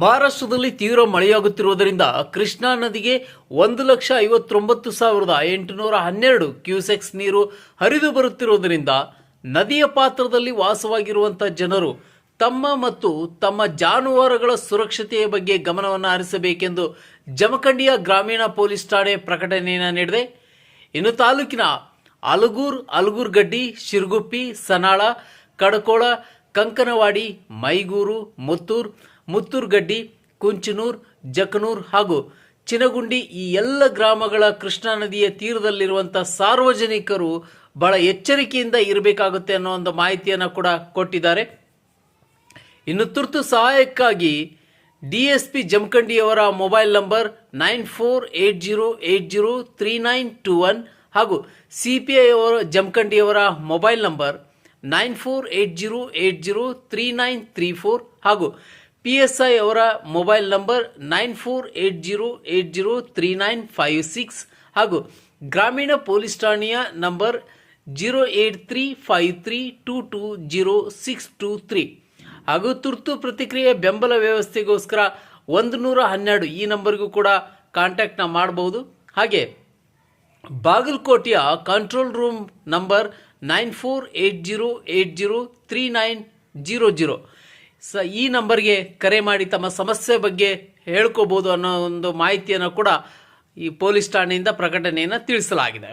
ಮಹಾರಾಷ್ಟ್ರದಲ್ಲಿ ತೀವ್ರ ಮಳೆಯಾಗುತ್ತಿರುವುದರಿಂದ ಕೃಷ್ಣಾ ನದಿಗೆ ಒಂದು ಲಕ್ಷ ಐವತ್ತೊಂಬತ್ತು ಸಾವಿರದ ಎಂಟುನೂರ ಹನ್ನೆರಡು ಕ್ಯೂಸೆಕ್ಸ್ ನೀರು ಹರಿದು ಬರುತ್ತಿರುವುದರಿಂದ ನದಿಯ ಪಾತ್ರದಲ್ಲಿ ವಾಸವಾಗಿರುವಂಥ ಜನರು ತಮ್ಮ ಮತ್ತು ತಮ್ಮ ಜಾನುವಾರುಗಳ ಸುರಕ್ಷತೆಯ ಬಗ್ಗೆ ಗಮನವನ್ನು ಹರಿಸಬೇಕೆಂದು ಜಮಖಂಡಿಯ ಗ್ರಾಮೀಣ ಪೊಲೀಸ್ ಠಾಣೆ ಪ್ರಕಟಣೆಯನ್ನು ನೀಡಿದೆ. ಇನ್ನು ತಾಲೂಕಿನ ಅಲಗೂರ್, ಅಲಗೂರ್ಗಡ್ಡಿ, ಶಿರ್ಗುಪ್ಪಿ, ಸನಾಳ, ಕಡಕೋಳ, ಕಂಕನವಾಡಿ, ಮೈಗೂರು, ಮುತ್ತೂರ್ ಮುತ್ತೂರ್ಗಡ್ಡಿ ಕುಂಚನೂರ್, ಜಕನೂರ್ ಹಾಗೂ ಚಿನಗುಂಡಿ ಈ ಎಲ್ಲ ಗ್ರಾಮಗಳ ಕೃಷ್ಣಾ ನದಿಯ ತೀರದಲ್ಲಿರುವಂಥ ಸಾರ್ವಜನಿಕರು ಬಹಳ ಎಚ್ಚರಿಕೆಯಿಂದ ಇರಬೇಕಾಗುತ್ತೆ ಅನ್ನೋ ಒಂದು ಮಾಹಿತಿಯನ್ನು ಕೂಡ ಕೊಟ್ಟಿದ್ದಾರೆ. ಇನ್ನು ತುರ್ತು ಸಹಾಯಕ್ಕಾಗಿ D S P ಜಮಖಂಡಿಯವರ mobile number nine four eight zero eight zero three nine two one ಹಾಗೂ ಸಿ ಪಿ ಐ ಅವರ ಜಮಖಂಡಿಯವರ mobile number nine four eight zero eight zero three nine three four ಹಾಗೂ ಪಿ ಎಸ್ ಐ ಅವರ mobile number nine four eight zero eight zero three nine five six ಹಾಗೂ ಗ್ರಾಮೀಣ police ಠಾಣೆಯ number zero eight three five three two two zero six two three ಹಾಗೂ ತುರ್ತು ಪ್ರತಿಕ್ರಿಯೆ ಬೆಂಬಲ ವ್ಯವಸ್ಥೆಗೋಸ್ಕರ ಒಂದು ನೂರ ಹನ್ನೆರಡು ಈ ನಂಬರ್ಗೂ ಕೂಡ ಕಾಂಟ್ಯಾಕ್ಟ್ನ ಮಾಡಬಹುದು ಹಾಗೆ ಬಾಗಲಕೋಟೆಯ control room number nine four eight zero eight zero three nine zero zero ಸ ಈ ನಂಬರ್ಗೆ ಕರೆ ಮಾಡಿ ತಮ್ಮ ಸಮಸ್ಯೆ ಬಗ್ಗೆ ಹೇಳ್ಕೋಬೋದು ಅನ್ನೋ ಒಂದು ಮಾಹಿತಿಯನ್ನು ಕೂಡ ಈ ಪೊಲೀಸ್ ಠಾಣೆಯಿಂದ ಪ್ರಕಟಣೆಯನ್ನು ತಿಳಿಸಲಾಗಿದೆ.